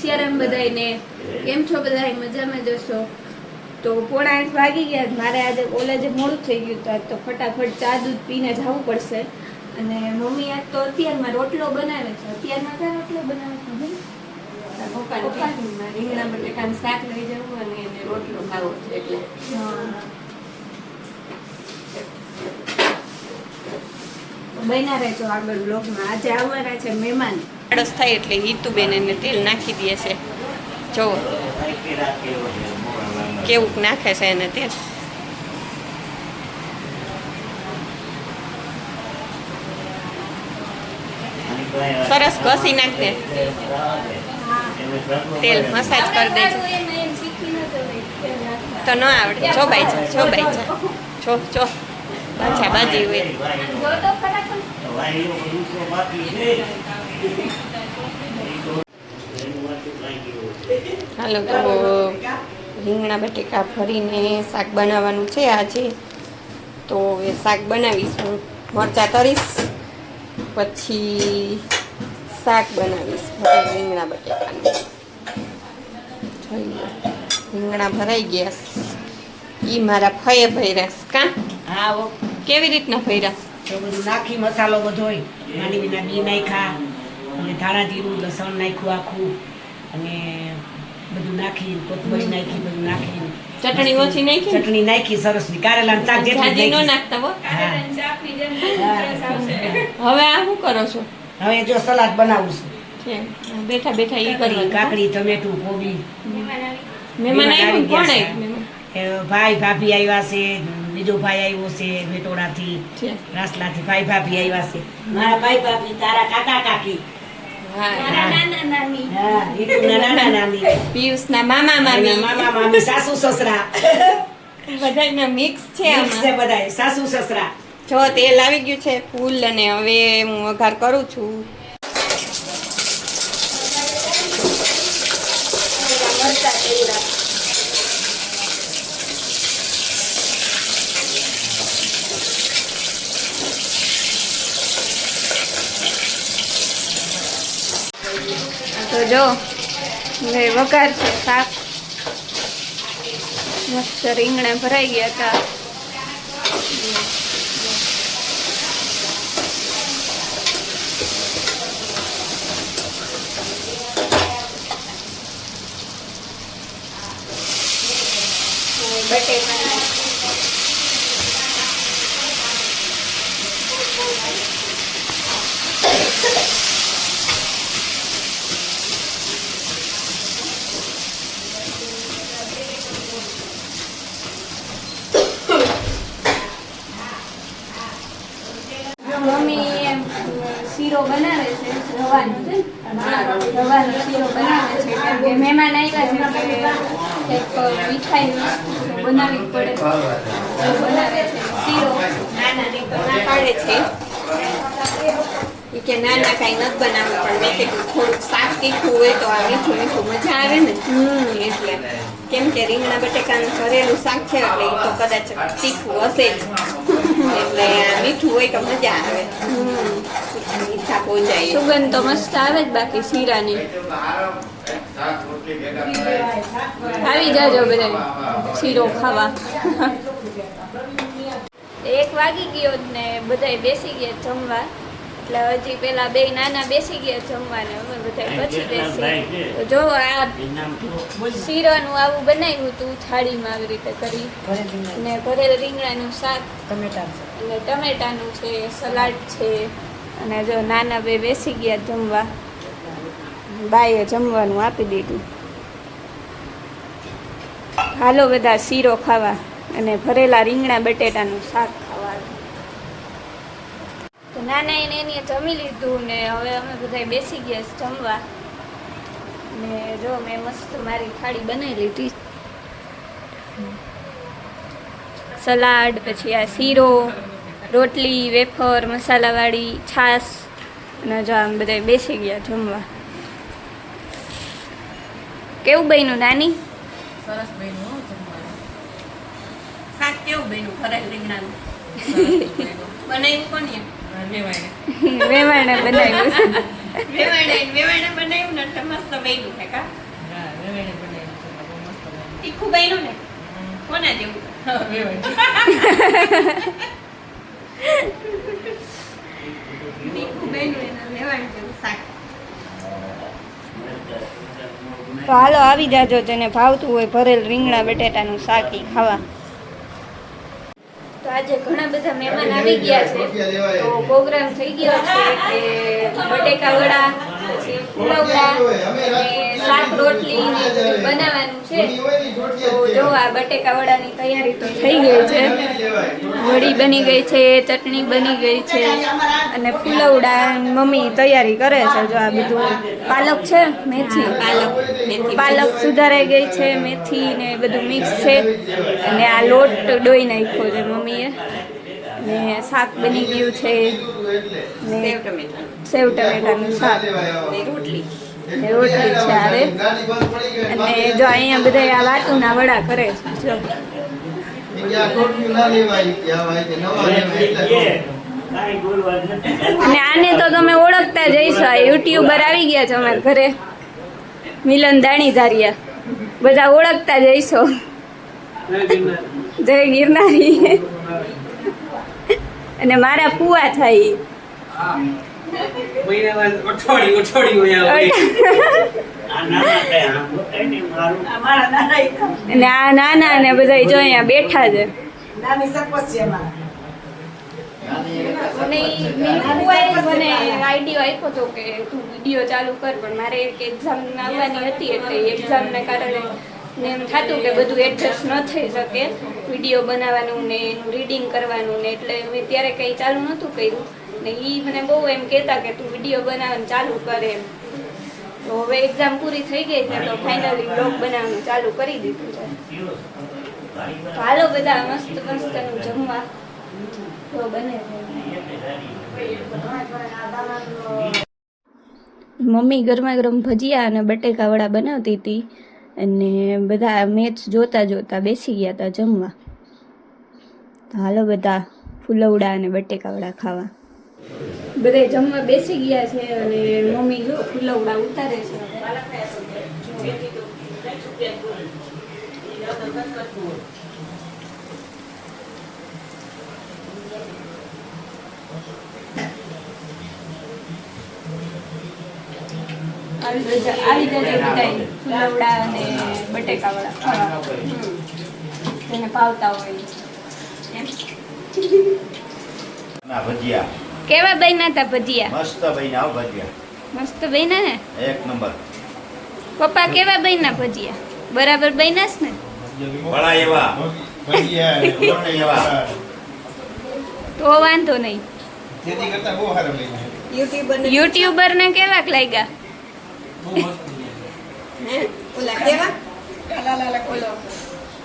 CRM બધાને કેમ છો બધા મજામાં જશો તો પોણા આઠ વાગી ગયા. મારે આજે કોલેજે મોડું થઈ ગયું તો આજ તો ફટાફટ ચા દૂધ પીને જવું પડશે. અને મમ્મી આજ તો અત્યારમાં રોટલો બનાવે છે. અત્યારમાં ક્યાં રોટલો બનાવે છે રીંગણા બટેકાનું શાક લઈ જવું અને એને રોટલો ખાવો છે એટલે. હા. બન્યા રહેજો આગળ બ્લોગમાં આજે આવવાના છે મહેમાન. આડસ થાય એટલે હિતુબેન એને તેલ નાખી દે છે. જો, કેવું નાખે છે એને તેલ? સરસ ઘસી નાખ દે. તેલ મસાજ કરી દેજો. તો ન આવડે. જો બાઈ જા, જો બાઈ જા. જો જો. બાજા બાજી હોય. જો તો ફટાફટ હાલો તો રીંગણા બટેકા ભરીને શાક બનાવવાનું છે આજે. તો એ શાક બનાવીશું. મરચાં તરીશ પછી શાક બનાવીશ રીંગણા બટેકાનું. જોઈએ રીંગણા ભરાઈ ગયા એ મારા ફયે ભર્યા કા? હા કેવી રીતના ભર્યા? નાખી મસાલો બધોય નાની બી નાખ્યા ધાણા જીરું લસણ નાખ્યું આખું અને બધું નાખી કોથમરી નાખી બધું નાખી ચટણી ઓછી નાખી? ચટણી નાખી સરસની કારેલાનું શાક જેટલું નો. નાખતા હો. હવે આ શું કરો છો? હવે જો સલાડ બનાવું છું. બેઠા બેઠા ઈ કાકડી કરી કાકડી ટમેટું કોબી. મહેમાન આવ્યું આવી કોણ આવ્યું? ભાઈ ભાભી આવ્યા છે બીજો ભાઈ આવ્યો છે વેટોડાથી રાસલાથી ભાઈ ભાભી આવ્યા છે. મારા ભાઈ ભાભી તારા કાકા કાકી. જો તેલ આવી ગયું છે ફૂલ અને હવે હું વઘાર કરું છું. મરચા જો. વઘાર છે શાક. મસ્ત રીંગણા ભરાઈ ગયા હતા. બટેકા મમ્મી એમ શીરો બનાવે છે રવાનો છે ને? રવાનો શીરો બનાવે છે કેમ કે મહેમાન આવ્યા છે એટલે કંઈક મીઠાઈ બનાવવી પડે. તો બનાવે છે શીરો. નાના ને તો ના પાડે છે. કે ના ના કાંઈ નથી બનાવવું પણ મેં કીધું થોડુંક શાક તીખું હોય તો આ મીઠું મીઠું મજા આવે ને. એટલે કેમ કે રીંગણા બટેકાનું ભરેલું શાક છે એટલે એ તો કદાચ તીખું હશે જ. એટલે મીઠું હોય તો મજા આવે. મીઠા પહોંચાય સુગંધ તો મસ્ત આવે જ બાકી શીરાની. આવી જાજો બધા શીરો ખાવા. એક વાગી ગયો ને બધા બેસી ગયા જમવા. એટલે હજી પેલા બે નાના બેસી ગયા જમવાને અમે બધા પછી બેસી તો જો આ શીરાનું આવું બનાવ્યું હતું થાળીમાં આવી રીતે કરી. અને ભરેલ રીંગણાનું શાક. ટમેટા અને ટમેટાનું છે સલાડ છે. અને જો નાના બે બેસી ગયા જમવા. બાઈએ જમવાનું આપી દીધું. હાલો બધા શીરો ખાવા. અને ભરેલા રીંગણા બટેટાનું શાક. ના નાના એને એની જમી લીધું ને હવે અમે બધા બેસી ગયા જમવા. ને જો મેં મસ્ત મારી થાળી બનાવી લીધી. સલાડ પછી આ શીરો રોટલી વેફર મસાલાવાળી છાશ. અને જો આમ બધા બેસી ગયા જમવા. કેવું બન્યું નાની? સરસ બન્યું કેવું બન્યું? રીંગણાનું? બનાવ્યું કોને વેવાણે બનાવ્યું. વેવાણે વેવાણે બનાવ્યું ને એટલે મસ્ત બન્યું છે કા? હા, વેવેણે બનાવ્યું છે, બહુ મસ્ત બન્યું. તીખું બન્યું ને? કોના જેવું? હા, વેવેણે. તીખું બન્યું એના વેવાણ જેવું શાક. તો હાલો આવી જાજો જેને ભાવતું હોય ભરેલ રીંગણા બટેટાનું શાક ખાવા. આજે ઘણા બધા મહેમાન આવી ગયા છે. તો પ્રોગ્રામ થઈ ગયો છે કે બટેકા વડા પછી પુલાવડા અને શાક રોટલી બનાવવાનું છે. તો જો આ બટેકા વડાની તૈયારી તો થઈ ગઈ છે. વડી બની ગઈ છે ચટણી બની ગઈ છે અને ફુલવડા મમ્મી તૈયારી કરે છે. જો આ બધું પાલક છે મેથી. પાલક મેથી. પાલક સુધારાઈ ગઈ છે મેથી ને બધું મિક્સ છે. અને આ લોટ ડોઈ નાખ્યો છે મમ્મીએ. ને શાક બની ગયું છે. સેવ ટમેટાનું શાક. રોટલી. ને ઠીક છે અરે અને જો અહીંયા બધા આ વાતુના વડા કરે જો. અને આને તો તમે ઓળખતા જઈશો યુટ્યુબર આવી ગયા છે અમારા ઘરે. મિલન દાણી ધારિયા બધા ઓળખતા જઈશો જય ગિરનારી. અને મારા પુઆ થાય ના અઠવાડિયું અઠવાડિયું અહીંયા આ નાના ને બધા જો અહીંયા બેઠા છે. આઈડિયો આપ્યો હતો કે તું વીડિયો ચાલુ કર પણ મારે એક એક્ઝામ આવવાની હતી એટલે એક્ઝામને કારણે ને એમ થતું કે બધું એડજસ્ટ ન થઈ શકે. વીડિયો બનાવવાનું ને એનું રીડિંગ કરવાનું ને એટલે મેં ત્યારે કંઈ ચાલુ નહોતું કર્યું. ને એ મને બહુ એમ કહેતા કે તું વીડિયો બનાવવાનું ચાલુ કરે એમ. તો હવે એક્ઝામ પૂરી થઈ ગઈ છે તો ફાઇનલી બ્લોગ બનાવવાનું ચાલુ કરી દીધું છે. હાલો બધા મસ્ત મસ્તનું જમવા. તો બને મમ્મી ગરમા ગરમ ભજીયા અને બટેકા વડા બનાવતી હતી. અને બધા મેચ જોતા જોતા બેસી ગયા હતા જમવા. હાલો બધા ફુલવડા અને બટેકાવડા ખાવા. બધા જમવા બેસી ગયા છે અને મમ્મી જો ફુલવડા ઉતારે છે. આવી જજો બધાય. ફુલવડા અને બટેકા વડા ખાવા હોય. ભજીયા. કેવા બન્યા હતા ભજીયા? મસ્ત બન્યા ભજીયા. મસ્ત બન્યા ને? એક નંબર. પપ્પા કેવા બન્યા ભજીયા? બરાબર બન્યા છે ને? ભણા એવા. ભજીયા એવા? તો વાંધો નહીં. યુટ્યુબર ને યુટ્યુબર ને કેવાક લાગ્યા હે ઓલા કેવા? ઓલો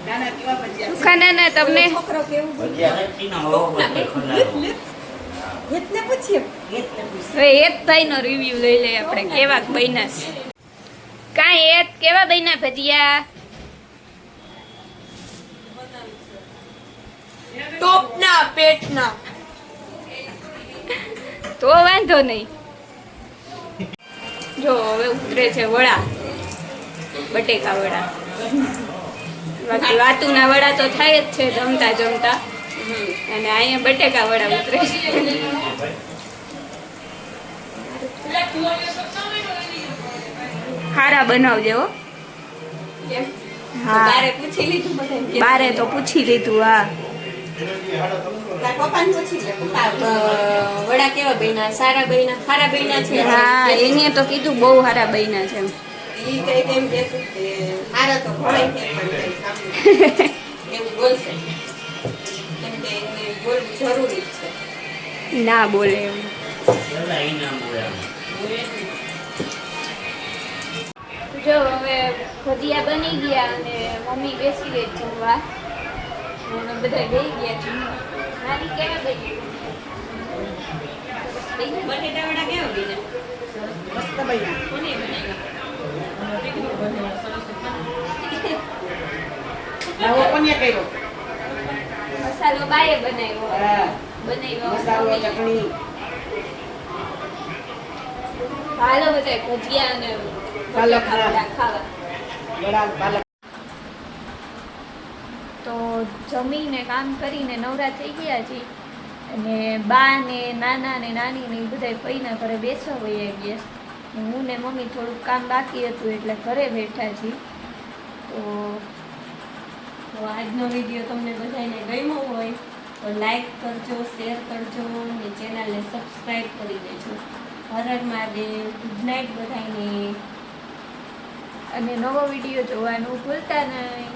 નાના કેવા ભજીયા ખાના ના તમને? છોકરો કેવું? ભજીયા એટલે પૂછીએ હવે એક ભાઈ રિવ્યુ લઈ લઈએ આપણે કેવા બન્યા છે. કાંઈ એક કેવા બન્યા ભજીયા? ટોપના પેટના. તો વાંધો નહીં. જો હવે ઉતરે છે વડા. બટેકા વડા. બાકી વાતુના વડા તો થાય જ છે જમતા જમતા. અને અહીંયા બટેકા વડા ઉતરે હારા બનાવજે હા. બારે પૂછી લીધું બારે તો પૂછી લીધું હા. વડા કેવા બન્યા? સારા બન્યા? સારા બન્યા છે? હા એને તો કીધું બહુ સારા બન્યા છે એમ. ઈ કઈ કેમ કે સારા તો ઘણાય છે પણ કઈ સાંભળે. એવું બોલશે. કેમ કે બોલવું જરૂરી છે. ના બોલે એમ. જો હવે ભજીયા બની ગયા અને મમ્મી બેસી ગઈ જમવા બધા બેસી ગયા જમવા નાની કેવા બની બટેટા વડા કેવા બન્યા મસ્ત બન્યા કોને બનાવ્યા? નવો કોને કર્યો. મસાલો બાએ બનાવ્યો. હા. બનાવ્યો. મસાલો ચટણી હાલો બધા ભજીયા અને ખાવા. વડા પાલક. તો જમીને કામ કરીને નવરા થઈ ગયા છે અને બા ને નાના ને નાની ને બધા પૈના ઘરે બેસવા વહી ગયા. હું ને મમ્મી થોડુંક કામ બાકી હતું એટલે ઘરે બેઠા છીએ. તો તો આજનો વીડિયો તમને બધાને ગમ્યો હોય તો લાઈક કરજો, શેર કરજો અને ચેનલને સબસ્ક્રાઈબ કરી દેજો. હરર હર મહાદેવ, ગુડ નાઇટ બધાને અને નવો વીડિયો જોવાનું ભૂલતા નહીં.